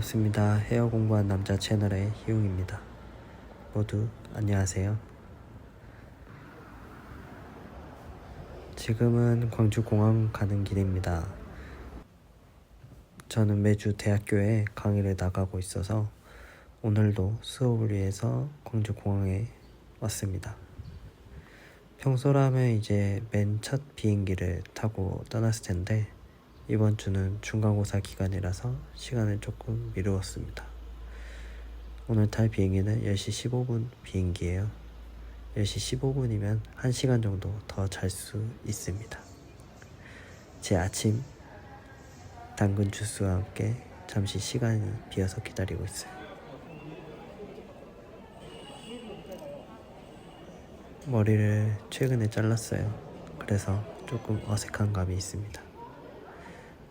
반갑습니다. 헤어 공부한 남자 채널의 희용입니다. 모두 안녕하세요. 지금은 광주 공항 가는 길입니다. 저는 매주 대학교에 강의를 나가고 있어서 오늘도 수업을 위해서 광주 공항에 왔습니다. 평소라면 이제 맨 첫 비행기를 타고 떠났을 텐데 이번 주는 중간고사 기간이라서 시간을 조금 미루었습니다. 오늘 탈 비행기는 10시 15분 비행기예요. 10시 15분이면 1시간 정도 더 잘 수 있습니다. 제 아침 당근 주스와 함께 잠시 시간이 비어서 기다리고 있어요. 머리를 최근에 잘랐어요. 그래서 조금 어색한 감이 있습니다.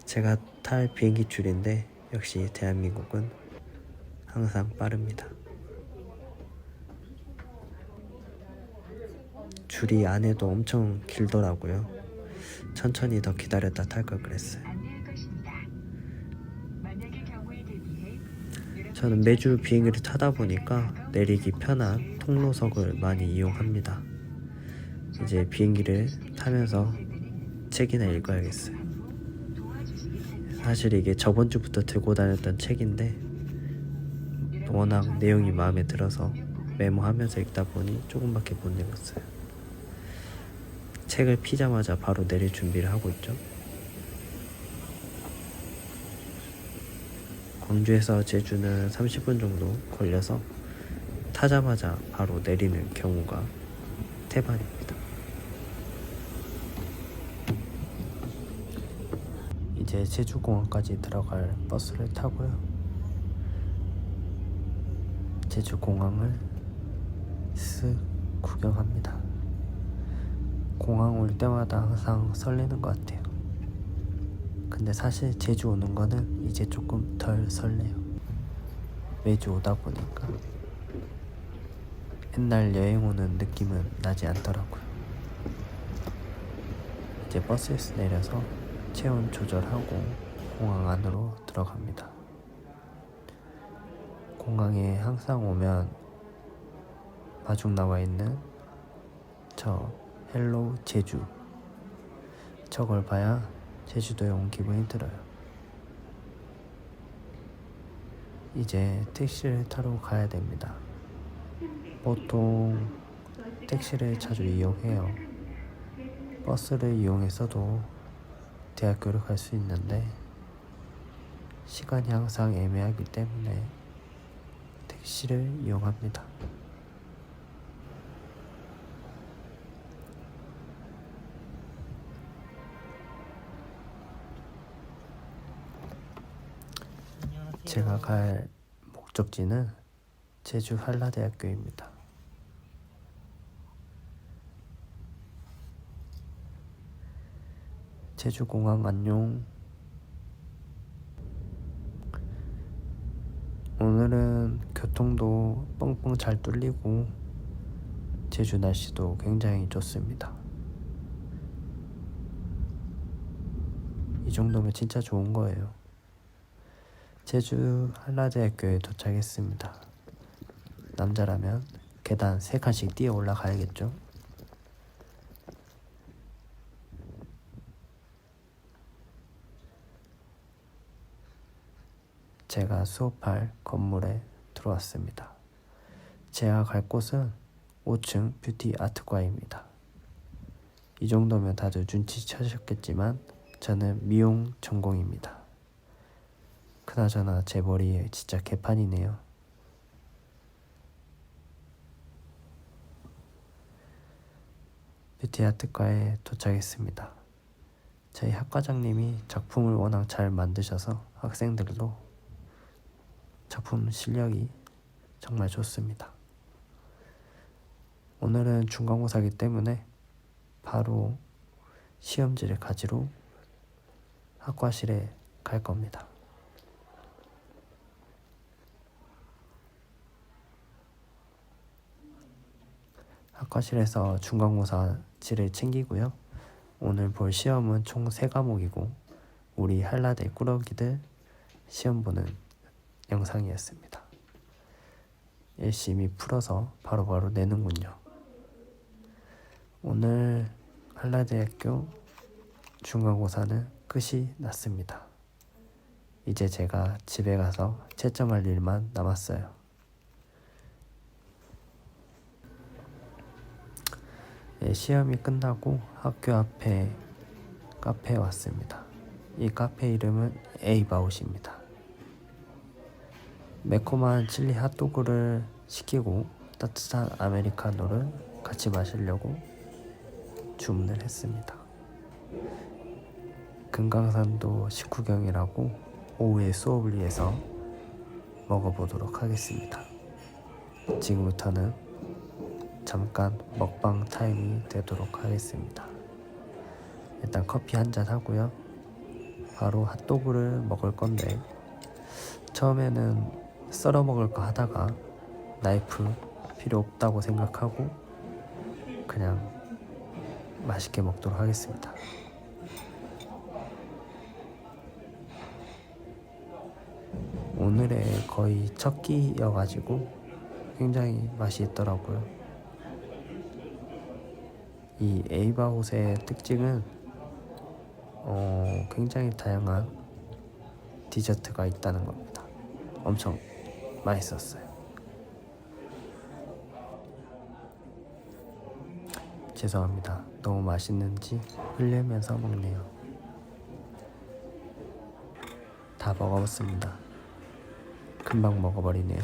제가 탈 비행기 줄인데 역시 대한민국은 항상 빠릅니다. 줄이 안에도 엄청 길더라고요. 천천히 더 기다렸다 탈 걸 그랬어요. 저는 매주 비행기를 타다 보니까 내리기 편한 통로석을 많이 이용합니다. 이제 비행기를 타면서 책이나 읽어야겠어요. 사실 이게 저번 주부터 들고 다녔던 책인데 워낙 내용이 마음에 들어서 메모하면서 읽다 보니 조금밖에 못 읽었어요. 책을 피자마자 바로 내릴 준비를 하고 있죠. 광주에서 제주는 30분 정도 걸려서 타자마자 바로 내리는 경우가 태반입니다. 이제 제주공항까지 들어갈 버스를 타고요. 제주공항을 쓱 구경합니다. 공항 올 때마다 항상 설레는 것 같아요. 근데 사실 제주 오는 거는 이제 조금 덜 설레요. 매주 오다 보니까 옛날 여행 오는 느낌은 나지 않더라고요. 이제 버스에서 내려서 체온 조절하고 공항 안으로 들어갑니다. 공항에 항상 오면 마중 나와 있는 저 헬로우 제주 저걸 봐야 제주도에 온 기분이 들어요. 이제 택시를 타러 가야 됩니다. 보통 택시를 자주 이용해요. 버스를 이용해서도 대학교를 갈 수 있는데 시간이 항상 애매하기 때문에 택시를 이용합니다. 제가 갈 목적지는 제주 한라대학교입니다. 제주공항 안녕. 오늘은 교통도 뻥뻥 잘 뚫리고 제주 날씨도 굉장히 좋습니다. 이 정도면 진짜 좋은 거예요. 제주 한라대학교에 도착했습니다. 남자라면 계단 세 칸씩 뛰어 올라가야겠죠? 제가 수업할 건물에 들어왔습니다. 제가 갈 곳은 5층 뷰티 아트과입니다. 이 정도면 다들 눈치채셨겠지만 저는 미용 전공입니다. 그나저나 제 머리에 진짜 개판이네요. 뷰티 아트과에 도착했습니다. 저희 학과장님이 작품을 워낙 잘 만드셔서 학생들도 작품 실력이 정말 좋습니다. 오늘은 중간고사기 때문에 바로 시험지를 가지러 학과실에 갈 겁니다. 학과실에서 중간고사지를 챙기고요. 오늘 볼 시험은 총 3과목이고 우리 한라대 꾸러기들 시험 보는 영상이었습니다. 열심히 풀어서 바로 바로 내는군요. 오늘 한라대학교 중간고사는 끝이 났습니다. 이제 제가 집에 가서 채점할 일만 남았어요. 예, 시험이 끝나고 학교 앞에 카페에 왔습니다. 이 카페 이름은 에이바웃입니다. 매콤한 칠리 핫도그를 시키고 따뜻한 아메리카노를 같이 마시려고 주문을 했습니다. 금강산도 식후경이라고 오후에 수업을 위해서 먹어보도록 하겠습니다. 지금부터는 잠깐 먹방 타임이 되도록 하겠습니다. 일단 커피 한 잔 하고요. 바로 핫도그를 먹을 건데 처음에는 썰어 먹을까 하다가 나이프 필요 없다고 생각하고 그냥 맛있게 먹도록 하겠습니다. 오늘의 거의 첫 끼여가지고 굉장히 맛이 있더라고요. 이 에이바옷의 특징은 어, 굉장히 다양한 디저트가 있다는 겁니다. 엄청 맛있었어요. 죄송합니다. 너무 맛있는지 흘리면서 먹네요. 다 먹어봤습니다. 금방 먹어버리네요.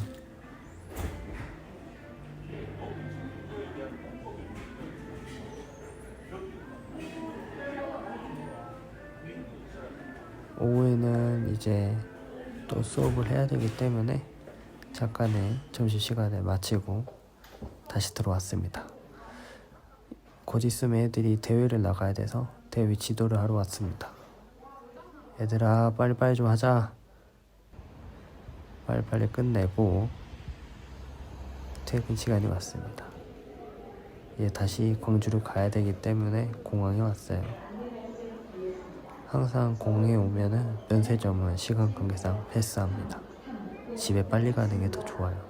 오후에는 이제 또 수업을 해야 되기 때문에 잠깐의 점심시간을 마치고 다시 들어왔습니다. 곧 있으면 애들이 대회를 나가야 돼서 대회 지도를 하러 왔습니다. 얘들아 빨리빨리 좀 하자. 빨리빨리 끝내고 퇴근 시간이 왔습니다. 이제 다시 광주를 가야 되기 때문에 공항에 왔어요. 항상 공항에 오면은 면세점은 시간 관계상 패스합니다. 집에 빨리 가는 게 더 좋아요.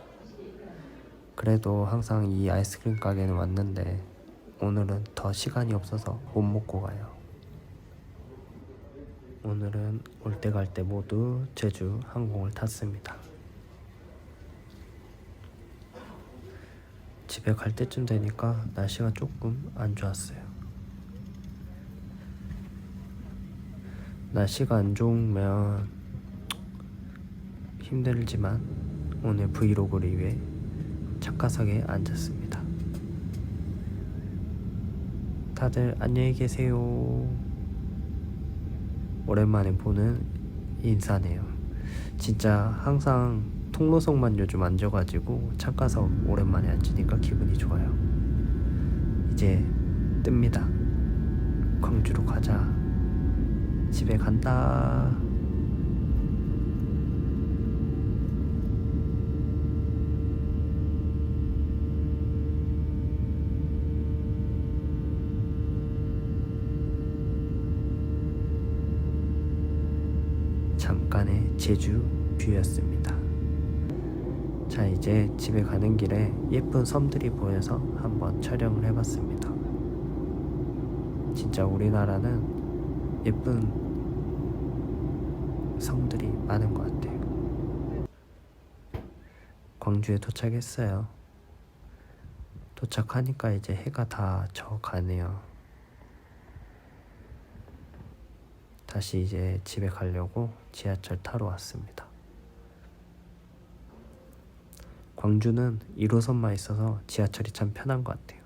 그래도 항상 이 아이스크림 가게는 왔는데 오늘은 더 시간이 없어서 못 먹고 가요. 오늘은 올 때 갈때 모두 제주 항공을 탔습니다. 집에 갈 때쯤 되니까 날씨가 조금 안 좋았어요. 날씨가 안 좋으면 힘들지만 오늘 브이로그를 위해 착가석에 앉았습니다. 다들 안녕히 계세요. 오랜만에 보는 인사네요. 진짜 항상 통로석만 요즘 앉아가지고 착가석 오랜만에 앉으니까 기분이 좋아요. 이제 뜹니다. 광주로 가자. 집에 간다. 잠깐의 제주 뷰였습니다. 자, 이제 집에 가는 길에 예쁜 섬들이 보여서 한번 촬영을 해봤습니다. 진짜 우리나라는 예쁜 성들이 많은 것 같아요. 광주에 도착했어요. 도착하니까 이제 해가 다 져가네요. 다시 이제 집에 가려고 지하철 타러 왔습니다. 광주는 1호선만 있어서 지하철이 참 편한 것 같아요.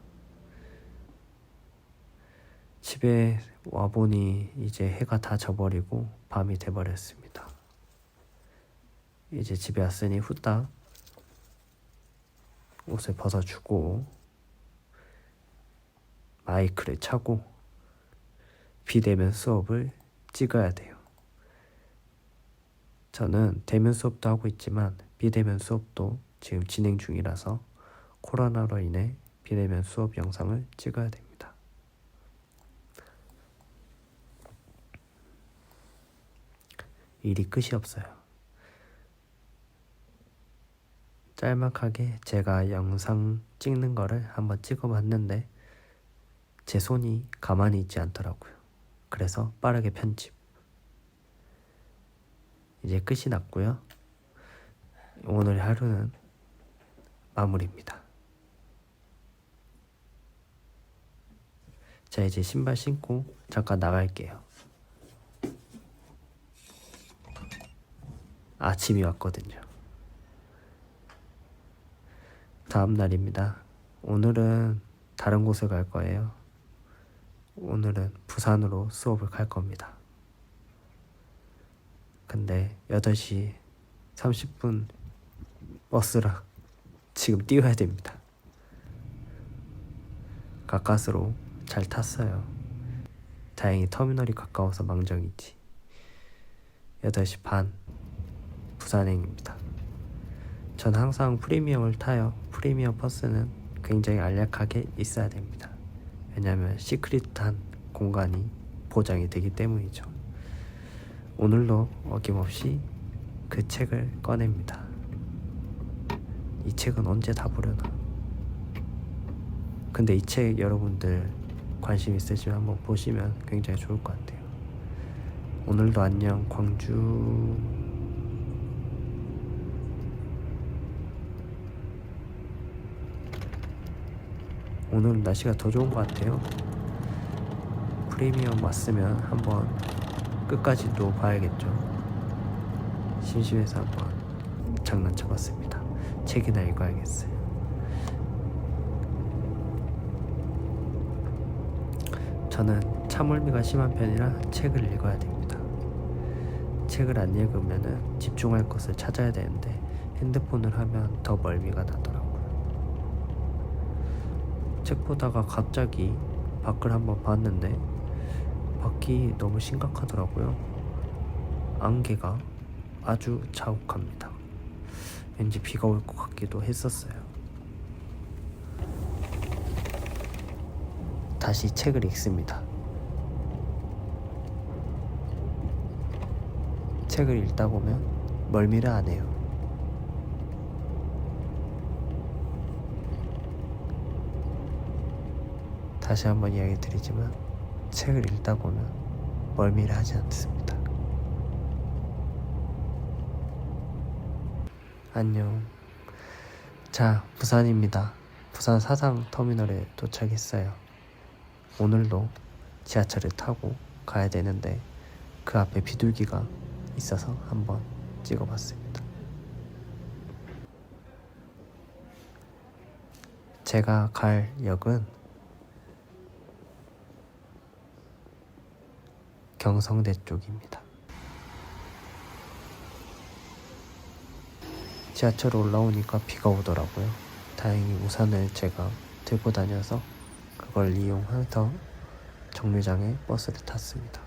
집에 와보니 이제 해가 다 져버리고 밤이 돼버렸습니다. 이제 집에 왔으니 후딱 옷을 벗어주고 마이크를 차고 비대면 수업을 찍어야 돼요. 저는 대면 수업도 하고 있지만 비대면 수업도 지금 진행 중이라서 코로나로 인해 비대면 수업 영상을 찍어야 됩니다. 일이 끝이 없어요. 짤막하게 제가 영상 찍는 거를 한번 찍어 봤는데 제 손이 가만히 있지 않더라고요. 그래서 빠르게 편집. 이제 끝이 났고요. 오늘 하루는 마무리입니다. 자, 이제 신발 신고 잠깐 나갈게요. 아침이 왔거든요. 다음 날입니다. 오늘은 다른 곳을 갈 거예요. 오늘은 부산으로 수업을 갈 겁니다. 근데 8시 30분 버스랑 지금 뛰어야 됩니다. 가까스로 잘 탔어요. 다행히 터미널이 가까워서 망정이지. 8시 반 부산행입니다. 전 항상 프리미엄을 타요. 프리미엄 버스는 굉장히 안락하게 있어야 됩니다. 왜냐하면 시크릿한 공간이 보장이 되기 때문이죠. 오늘도 어김없이 그 책을 꺼냅니다. 이 책은 언제 다 보려나? 근데 이 책 여러분들 관심 있으시면 한번 보시면 굉장히 좋을 것 같아요. 오늘도 안녕 광주 오늘 날씨가 더 좋은 것 같아요. 프리미엄 왔으면 한번 끝까지도 봐야겠죠. 심심해서 한번 장난쳐봤습니다. 책이나 읽어야겠어요. 저는 참을미가 심한 편이라 책을 읽어야 됩니다. 책을 안 읽으면 집중할 것을 찾아야 되는데 핸드폰을 하면 더 멀미가 나더라고요. 책 보다가 갑자기 밖을 한번 봤는데 밖이 너무 심각하더라고요. 안개가 아주 자욱합니다. 왠지 비가 올 것 같기도 했었어요. 다시 책을 읽습니다. 책을 읽다 보면 멀미를 안 해요. 다시 한번 이야기 드리지만 책을 읽다 보면 멀미를 하지 않습니다. 안녕. 자, 부산입니다. 부산 사상 터미널에 도착했어요. 오늘도 지하철을 타고 가야 되는데 그 앞에 비둘기가 있어서 한번 찍어봤습니다. 제가 갈 역은 경성대 쪽입니다. 지하철 올라오니까 비가 오더라고요. 다행히 우산을 제가 들고 다녀서 그걸 이용해서 정류장에 버스를 탔습니다.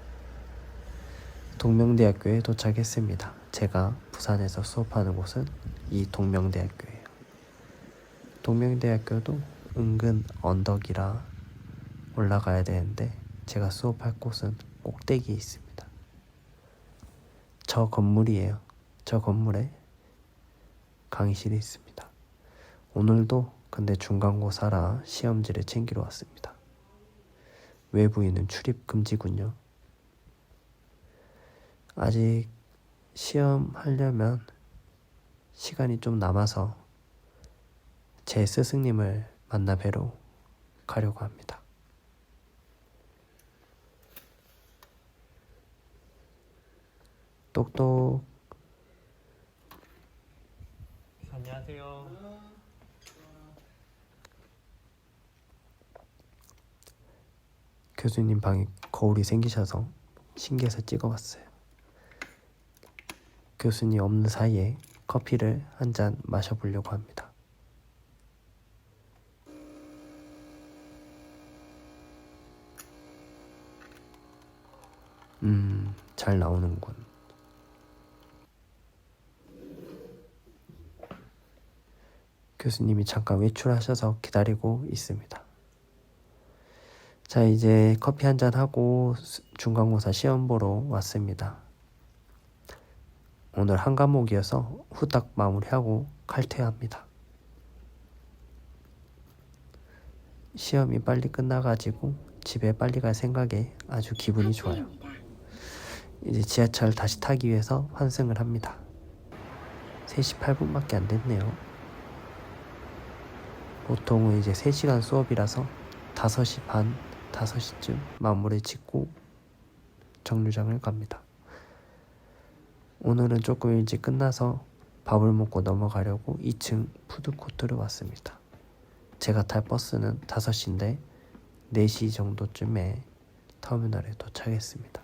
동명대학교에 도착했습니다. 제가 부산에서 수업하는 곳은 이 동명대학교예요. 동명대학교도 은근 언덕이라 올라가야 되는데 제가 수업할 곳은 꼭대기에 있습니다. 저 건물이에요. 저 건물에 강의실이 있습니다. 오늘도 근데 중간고사라 시험지를 챙기러 왔습니다. 외부인은 출입 금지군요. 아직 시험 하려면 시간이 좀 남아서 제 스승님을 만나 뵈러 가려고 합니다. 똑똑 안녕하세요. 교수님 방에 거울이 생기셔서 신기해서 찍어봤어요. 교수님 없는 사이에 커피를 한 잔 마셔보려고 합니다. 음, 잘 나오는군. 교수님이 잠깐 외출하셔서 기다리고 있습니다. 자, 이제 커피 한 잔 하고 수- 중간고사 시험 보러 왔습니다. 오늘 한 과목이어서 후딱 마무리하고 칼퇴합니다. 시험이 빨리 끝나가지고 집에 빨리 갈 생각에 아주 기분이 좋아요. 이제 지하철 다시 타기 위해서 환승을 합니다. 3시 8분밖에 안 됐네요. 보통은 이제 3시간 수업이라서 5시 반, 5시쯤 마무리 짓고 정류장을 갑니다. 오늘은 조금 일찍 끝나서 밥을 먹고 넘어가려고 2층 푸드코트를 왔습니다. 제가 탈 버스는 5시인데 4시 정도쯤에 터미널에 도착했습니다.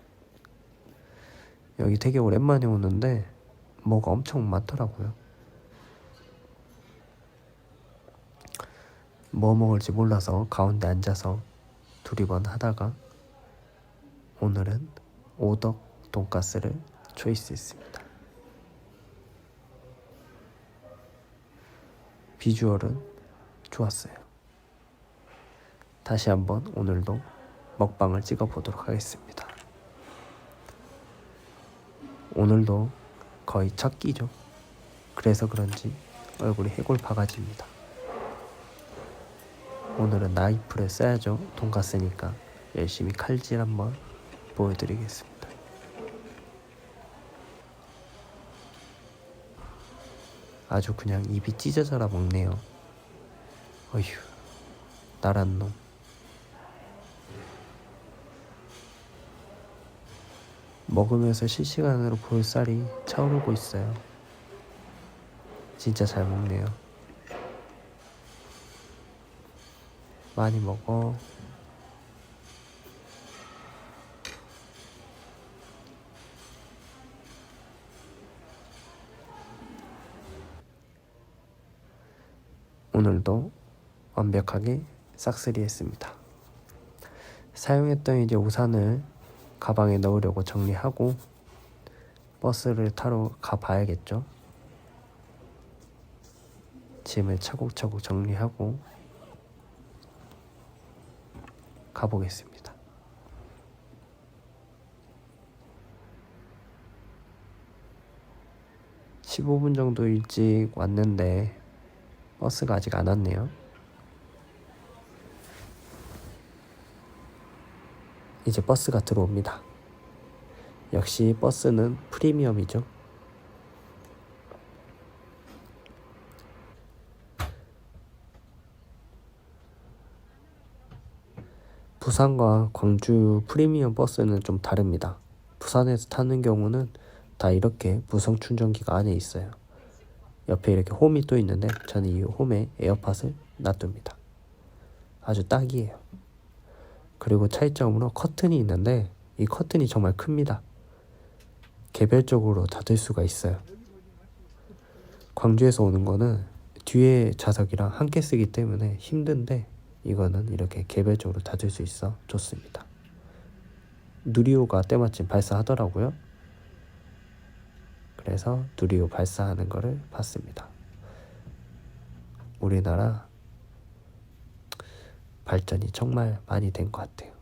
여기 되게 오랜만에 오는데 뭐가 엄청 많더라고요. 뭐 먹을지 몰라서 가운데 앉아서 두리번 하다가 오늘은 오덕 돈가스를 초이스했습니다. 비주얼은 좋았어요. 다시 한번 오늘도 먹방을 찍어 보도록 하겠습니다. 오늘도 거의 첫 끼죠. 그래서 그런지 얼굴이 해골 바가지입니다. 오늘은 나이프를 써야죠. 돈가스니까 열심히 칼질 한번 보여드리겠습니다. 아주 그냥 입이 찢어져라 먹네요. 어휴, 나란 놈. 먹으면서 실시간으로 볼살이 차오르고 있어요. 진짜 잘 먹네요. 많이 먹어. 오늘도 완벽하게 싹쓸이 했습니다. 사용했던 이제 우산을 가방에 넣으려고 정리하고 버스를 타러 가봐야겠죠. 짐을 차곡차곡 정리하고 가보겠습니다. (15분) 정도 일찍 왔는데 버스가 아직 안 왔네요. 이제 버스가 들어옵니다. 역시 버스는 프리미엄이죠. 부산과 광주 프리미엄 버스는 좀 다릅니다. 부산에서 타는 경우는 다 이렇게 무선 충전기가 안에 있어요. 옆에 이렇게 홈이 또 있는데 저는 이 홈에 에어팟을 놔둡니다. 아주 딱이에요. 그리고 차이점으로 커튼이 있는데 이 커튼이 정말 큽니다. 개별적으로 닫을 수가 있어요. 광주에서 오는 거는 뒤에 좌석이랑 함께 쓰기 때문에 힘든데 이거는 이렇게 개별적으로 닫을 수 있어 좋습니다. 누리호가 때마침 발사하더라고요. 그래서 누리호 발사하는 거를 봤습니다. 우리나라 발전이 정말 많이 된 것 같아요.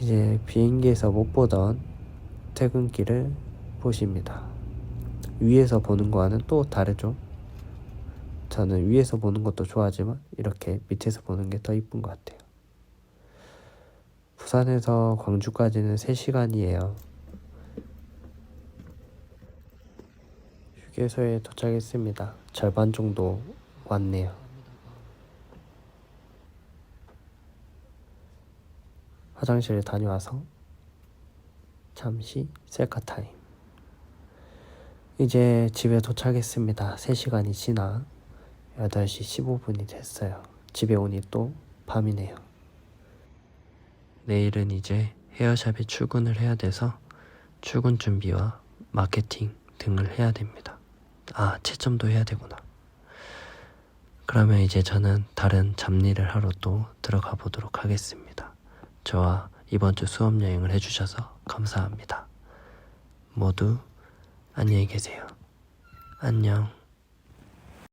이제 비행기에서 못 보던 퇴근길을 보십니다. 위에서 보는 거와는 또 다르죠. 저는 위에서 보는 것도 좋아하지만 이렇게 밑에서 보는 게 더 이쁜 것 같아요. 부산에서 광주까지는 3시간이에요. 휴게소에 도착했습니다. 절반 정도 왔네요. 화장실에 다녀와서 잠시 셀카 타임. 이제 집에 도착했습니다. 3시간이 지나 8시 15분이 됐어요. 집에 오니 또 밤이네요. 내일은 이제 헤어샵에 출근을 해야 돼서 출근 준비와 마케팅 등을 해야 됩니다. 아, 채점도 해야 되구나. 그러면 이제 저는 다른 잡일을 하러 또 들어가 보도록 하겠습니다. 저와 이번 주 수업 여행을 해주셔서 감사합니다. 모두 안녕히 계세요. 안녕.